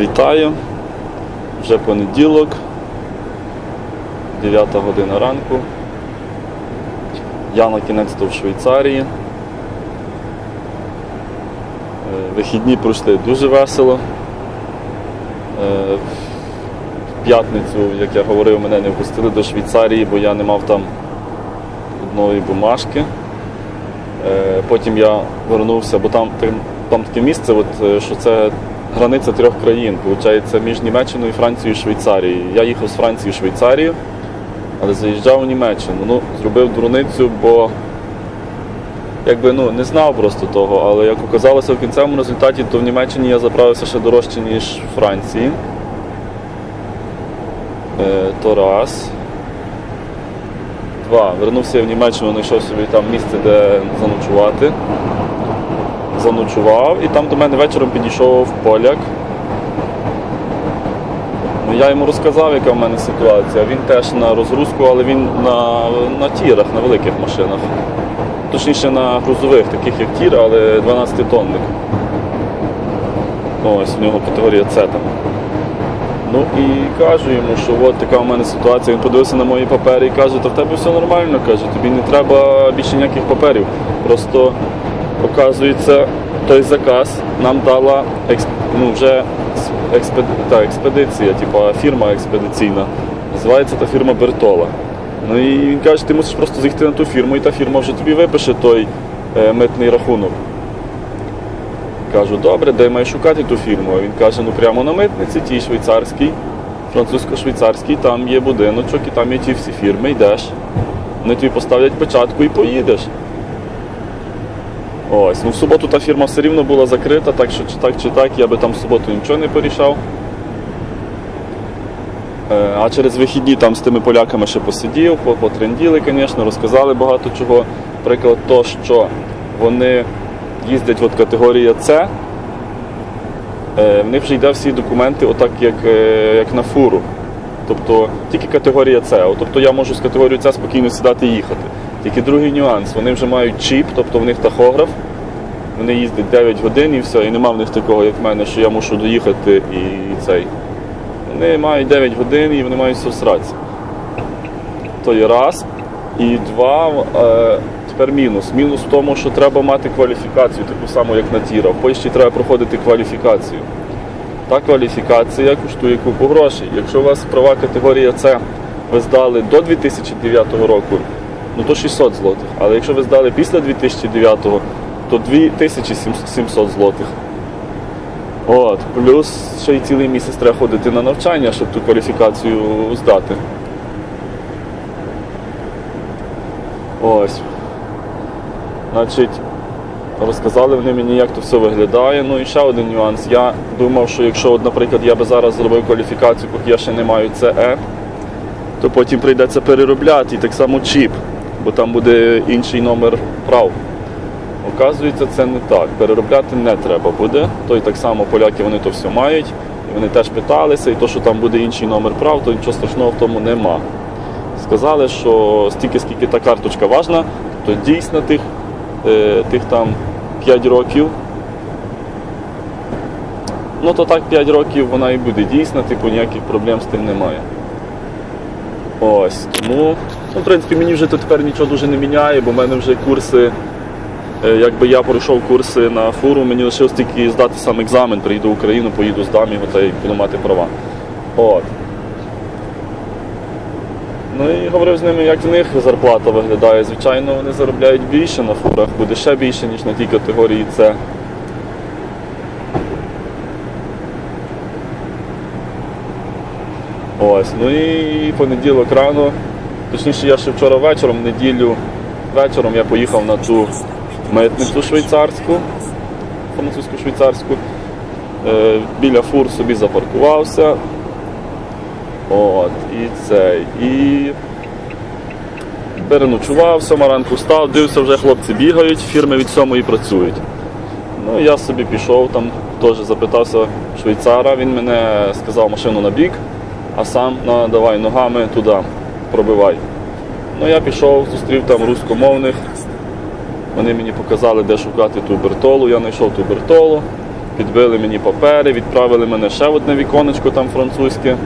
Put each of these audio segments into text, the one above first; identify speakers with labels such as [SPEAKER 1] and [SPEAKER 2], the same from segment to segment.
[SPEAKER 1] Вітаю. Вже понеділок, 9 година ранку. Я на кінець то в Швейцарії. Е, Вихідні пройшли дуже весело. Е, В п'ятницю, як я говорив, мене не впустили до Швейцарії, бо я не мав там одної бумажки. Е, Потім я вернувся, бо там, там- таке місце, от, що це границя трьох країн, виходить, між Німеччиною, Францією і Швейцарією. Я їхав з Франції в Швейцарію, але заїжджав у Німеччину. Ну, зробив дурницю, бо якби ну, не знав просто того, але як оказалося в кінцевому результаті, то в Німеччині я заправився ще дорожче, ніж в Франції. Е, то раз. Два. Вернувся я в Німеччину, знайшов собі там місце, де заночувати. Заночував і там до мене вечором підійшов поляк. Ну, я йому розказав, яка в мене ситуація. Він теж на розгрузку, але він на, на тірах, на великих машинах. Точніше на грузових, таких як тір, але 12-тонник. Ось у нього категорія С там. Ну і кажу йому, що от така у мене ситуація. Він подивився на мої папери і каже, та в тебе все нормально, каже, тобі не треба більше ніяких паперів. Просто оказується, той заказ нам дала ну, вже експед... та, експедиція, типа фірма експедиційна. Називається та фірма Бертола. Ну і він каже, ти мусиш просто зайти на ту фірму, і та фірма вже тобі випише той е, митний рахунок. Кажу, добре, де я маю шукати ту фірму? Він каже, ну прямо на митниці, тій швейцарській, французько-швейцарській, там є будиночок і там є ті всі фірми, йдеш. Вони тобі поставлять печатку і поїдеш. Ось, ну в суботу та фірма все рівно була закрита, так що чи так, чи так, я би там в суботу нічого не порішав. Е, А через вихідні там з тими поляками ще посидів, потренділи, звісно, розказали багато чого. Приклад то, що вони їздять от категорія С, е, в них вже йде всі документи, отак як, е, як на фуру. Тобто тільки категорія С. Тобто я можу з категорією С спокійно сідати і їхати. Тільки другий нюанс, вони вже мають чіп, тобто в них тахограф, вони їздять 9 годин і все, і нема в них такого, як в мене, що я мушу доїхати і цей. Вони мають 9 годин і вони мають все всратися. То є раз. І два, е, тепер мінус. Мінус в тому, що треба мати кваліфікацію, таку саму, як на тіра. В Польщі треба проходити кваліфікацію. Та кваліфікація коштує купу грошей. Якщо у вас права категорія С ви здали до 2009 року, ну то 600 злотих. Але якщо ви здали після 2009-го, то 2700 злотих. От, плюс ще й цілий місяць треба ходити на навчання, щоб ту кваліфікацію здати. Ось. Значить, розказали вони мені, як то все виглядає. Ну і ще один нюанс. Я думав, що якщо, наприклад, я би зараз зробив кваліфікацію, поки я ще не маю ЦЕ, то потім прийдеться переробляти і так само чіп, бо там буде інший номер прав. Оказується, це не так. Переробляти не треба буде. То і так само поляки вони то все мають. І вони теж питалися, і то, що там буде інший номер прав, то нічого страшного в тому нема. Сказали, що стільки, скільки та карточка важна, то дійсно тих, е, тих там 5 років. Ну то так 5 років вона і буде дійсна, типу ніяких проблем з тим немає. Ось, тому, ну, в принципі, мені вже тепер нічого дуже не міняє, бо в мене вже курси, е, якби я пройшов курси на фуру, мені лишилось тільки здати сам екзамен, приїду в Україну, поїду здам його та й буду мати права. От. Ну і говорив з ними, як в них зарплата виглядає. Звичайно, вони заробляють більше на фурах, буде ще більше, ніж на тій категорії С. Ось, ну і понеділок рано, точніше, я ще вчора вечором, неділю вечором я поїхав на ту митницю швейцарську, французьку швейцарську. Е, біля фур собі запаркувався. От, і цей. І переночував, сьома ранку встав, дивився, вже хлопці бігають, фірми від сьомої працюють. Ну, я собі пішов, там теж запитався швейцара, він мене сказав машину на бік, а сам на, давай ногами туди, пробивай. Ну, я пішов, зустрів там рускомовних. Вони мені показали, де шукати ту бертолу. Я знайшов ту бертолу, підбили мені папери, відправили мене ще в одне віконечко там французьке.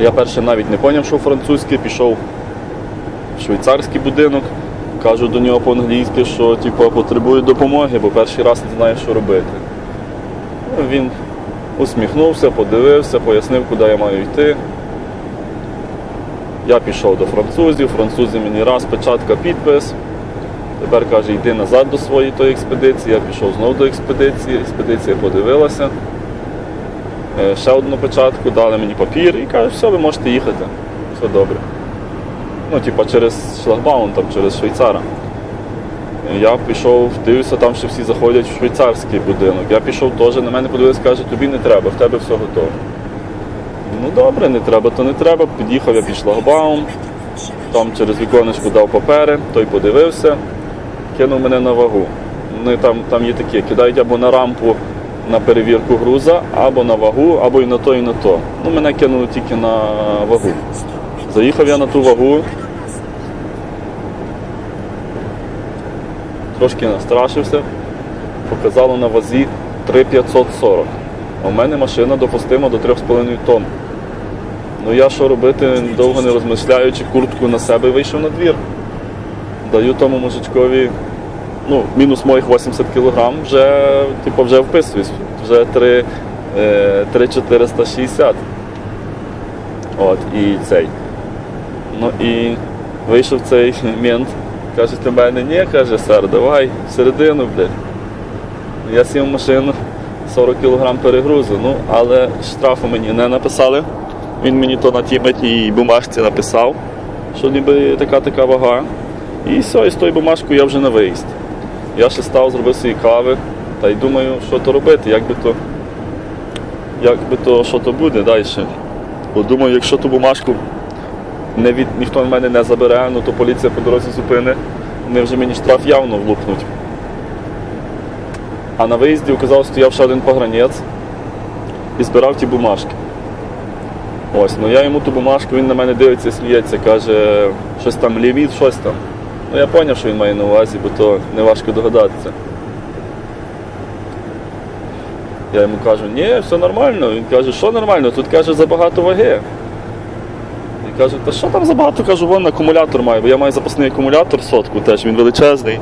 [SPEAKER 1] Я перше навіть не зрозумів, що французьке, пішов в швейцарський будинок, кажу до нього по-англійськи, що типу, потребую допомоги, бо перший раз не знаю, що робити. Ну, Він усміхнувся, подивився, пояснив, куди я маю йти. Я пішов до французів, французи мені раз, печатка, підпис. Тепер каже, йди назад до своєї тої експедиції. Я пішов знову до експедиції, експедиція подивилася. Е, Ще одну печатку, дали мені папір і кажуть, все, ви можете їхати. Все добре. Ну, типа через шлагбаум, там, через Швейцара. Е, Я пішов, дивлюся, там ще всі заходять в швейцарський будинок. Я пішов теж, на мене подивилися, каже, тобі не треба, в тебе все готово. Добре, не треба, то не треба. Під'їхав я під шлагбаум, там через віконечко дав папери, той подивився, кинув мене на вагу. Вони там, там є такі, кидають або на рампу на перевірку груза, або на вагу, або і на то, і на то. Ну, мене кинули тільки на вагу. Заїхав я на ту вагу. Трошки настрашився, показало на вазі 3,540. А в мене машина допустима до 3,5 тонн. Ну я що робити, довго не розмишляючи, куртку на себе вийшов на двір. Даю тому мужичкові, ну, мінус моїх 80 кг, вже, типу, вже вписуюсь, вже 3, е, 3,460. От, і цей. Ну і вийшов цей мент, каже, ти мене ні, каже, сер, давай всередину, блядь. Я сів в машину, 40 кг перегрузу, ну, але штрафу мені не написали. Він мені то на тій метній бумажці написав, що ніби така така вага. І все, і з тою бумажкою я вже на виїзд. Я ще став, зробив свої кави та й думаю, що то робити, як би то, як би то, що то буде далі. Бо думаю, якщо ту бумажку не від, ніхто в мене не забере, ну то поліція по дорозі зупине, вони вже мені штраф явно влупнуть. А на виїзді оказалось, стояв ще один погранець і збирав ті бумажки. Ось, ну я йому ту бумажку, він на мене дивиться, сміється, каже, щось там ліміт, щось там. Ну я зрозумів, що він має на увазі, бо то не важко догадатися. Я йому кажу, ні, все нормально. Він каже, що нормально, тут каже забагато ваги. І каже, та що там забагато? Кажу, вон акумулятор має, бо я маю запасний акумулятор сотку теж, він величезний.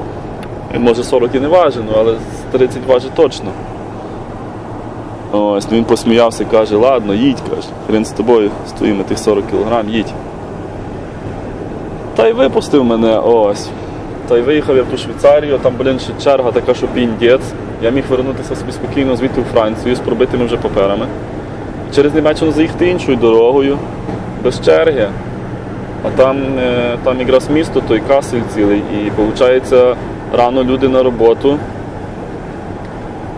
[SPEAKER 1] Він може 40 і не важить, ну, але 30 важить точно. Ось, він посміявся, і каже, ладно, їдь, каже, хрен з тобою, стоїмо тих 40 кг, їдь. Та й випустив мене, ось. Та й виїхав я в ту Швейцарію, там, блін, ще черга така, що піндець. Я міг вернутися собі спокійно звідти у Францію з пробитими вже паперами. Через Німеччину заїхати іншою дорогою, без черги. А там, е, там якраз місто, той касель цілий, і виходить, рано люди на роботу.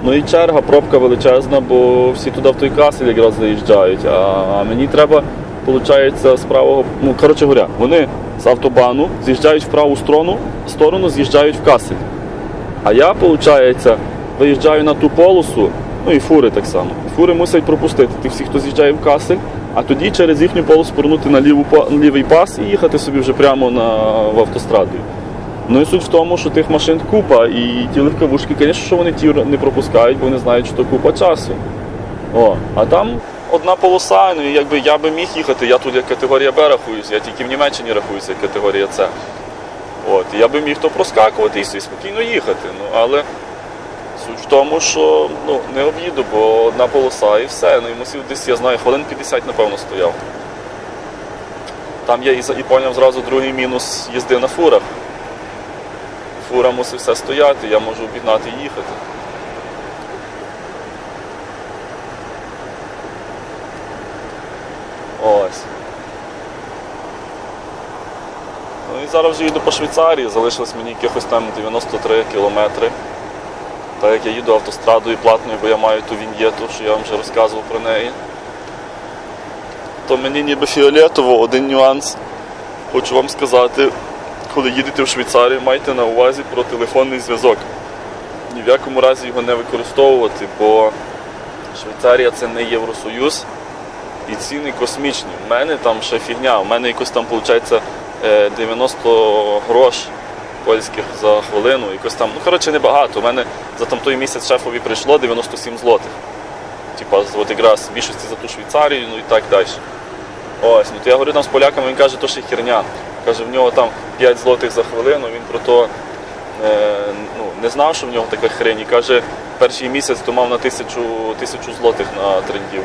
[SPEAKER 1] Ну і черга, пробка величезна, бо всі туди в той касель якраз заїжджають. А, мені треба, виходить, з правого. Ну, коротше говоря, вони з автобану з'їжджають в праву сторону, сторону з'їжджають в касель. А я, виходить, виїжджаю на ту полосу, ну і фури так само. Фури мусять пропустити тих всіх, хто з'їжджає в касель, а тоді через їхню полосу повернути на ліву, па- лівий пас і їхати собі вже прямо на, в автостраду. Ну і суть в тому, що тих машин купа, і ті легковушки, звісно, що вони ті не пропускають, бо вони знають, що то купа часу. О, а там одна полоса, ну і якби я би міг їхати, я тут як категорія Б рахуюся, я тільки в Німеччині рахуюся як категорія С. От, я би міг то проскакувати і спокійно їхати. Ну, але суть в тому, що ну, не об'їду, бо одна полоса і все. Ну і мусив десь, я знаю, хвилин 50, напевно, стояв. Там я і поняв зразу другий мінус їзди на фурах. Фура мусить все стояти, я можу обігнати і їхати. Ось. Ну і зараз вже їду по Швейцарії, залишилось мені якихось там 93 кілометри. Так як я їду автострадою платною, бо я маю ту віньєту, що я вам вже розказував про неї. То мені ніби фіолетово один нюанс. Хочу вам сказати, коли їдете в Швейцарію, майте на увазі про телефонний зв'язок. Ні в якому разі його не використовувати, бо Швейцарія це не Євросоюз і ціни космічні. У мене там ще фігня, у мене якось там виходить 90 грош польських за хвилину. Якось там, ну коротше, небагато. У мене за там той місяць шефові прийшло 97 злотих. Типа, от якраз більшості за ту Швейцарію, ну і так далі. Ось, ну то я говорю там з поляками, він каже, то ще херня. Каже, в нього там 5 злотих за хвилину, він про то е, ну, не знав, що в нього така хрень. І каже, перший місяць то мав на тисячу, тисячу злотих на трендів.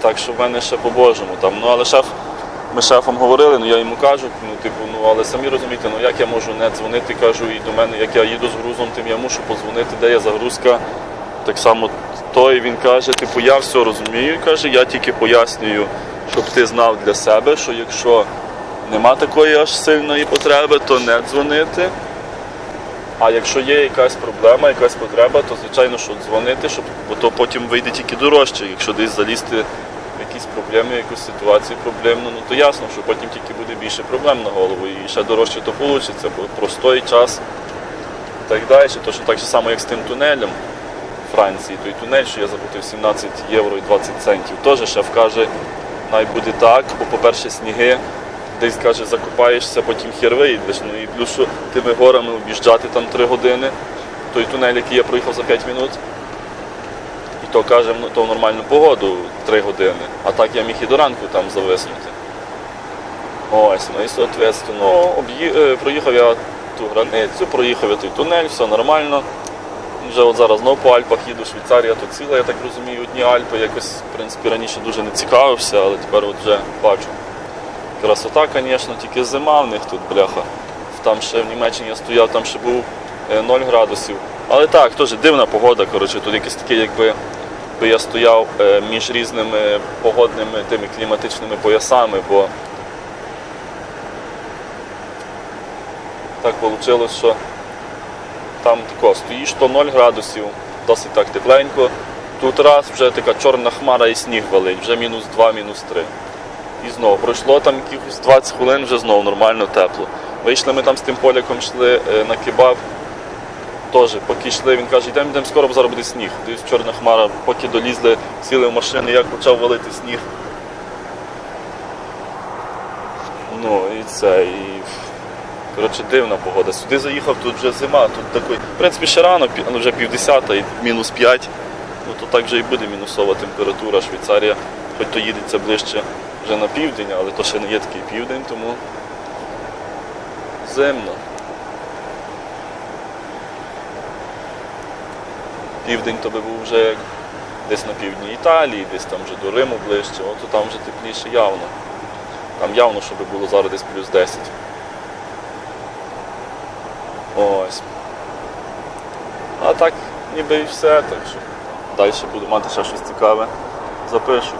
[SPEAKER 1] Так що в мене ще по-божому там. Ну але шеф, ми з шефом говорили, ну я йому кажу, ну типу, ну але самі розумієте, ну як я можу не дзвонити, кажу, і до мене, як я їду з грузом, тим я мушу подзвонити, де є загрузка. Так само той він каже, типу, я все розумію, каже, я тільки пояснюю, щоб ти знав для себе, що якщо нема такої аж сильної потреби, то не дзвонити. А якщо є якась проблема, якась потреба, то звичайно, що дзвонити, щоб, бо то потім вийде тільки дорожче. Якщо десь залізти в якісь проблеми, в якусь ситуацію проблемну, ну то ясно, що потім тільки буде більше проблем на голову і ще дорожче то вийде, бо простой час і так далі. Точно так само, як з тим тунелем в Франції. Той тунель, що я заплатив 17 євро і 20 центів. Теж шеф каже, най буде так, бо, по-перше, сніги. Десь каже, закопаєшся, потім хер вийдеш. Ну і плюс тими горами об'їжджати там 3 години. Той тунель, який я проїхав за 5 минут. І то каже, ну, то в нормальну погоду 3 години. А так я міг і до ранку там зависнути. Ось, ну і соответственно, е, проїхав я ту границю, проїхав я той тунель, все нормально. Вже от зараз знову по Альпах їду, Швейцарія то ціла, я так розумію, одні Альпи. Якось, в принципі, раніше дуже не цікавився, але тепер от вже бачу. Красота, звісно, тільки зима в них тут, бляха. Там ще в Німеччині я стояв, там ще був е, 0 градусів. Але так, теж дивна погода, коротше, тут якесь таке, якби би я стояв е, між різними погодними тими кліматичними поясами, бо так вийшло, що там тако стоїш, то 0 градусів, досить так тепленько. Тут раз вже така чорна хмара і сніг валить, вже мінус 2, мінус 3. І знову пройшло там якихось 20 хвилин, вже знову нормально тепло. Вийшли ми там з тим поляком, йшли е, на кебаб. Теж, поки йшли, він каже, йдемо, йдемо скоро, зараз буде сніг. Дивись, чорна хмара, поки долізли, сіли в машину, як почав валити сніг. Ну і це, і коротше, дивна погода. Сюди заїхав, тут вже зима, тут такий. В принципі, ще рано, пі- ну, вже півдесята і мінус 5. Ну то так вже і буде мінусова температура. Швейцарія, хоч то їдеться ближче вже на південь, але то ще не є такий південь, тому зимно. Південь то би був вже як десь на півдні Італії, десь там вже до Риму ближче, от там вже тепліше явно. Там явно, щоб було зараз десь плюс 10. Ось. А так, ніби і все, так що далі буду мати ще щось цікаве. Запишу.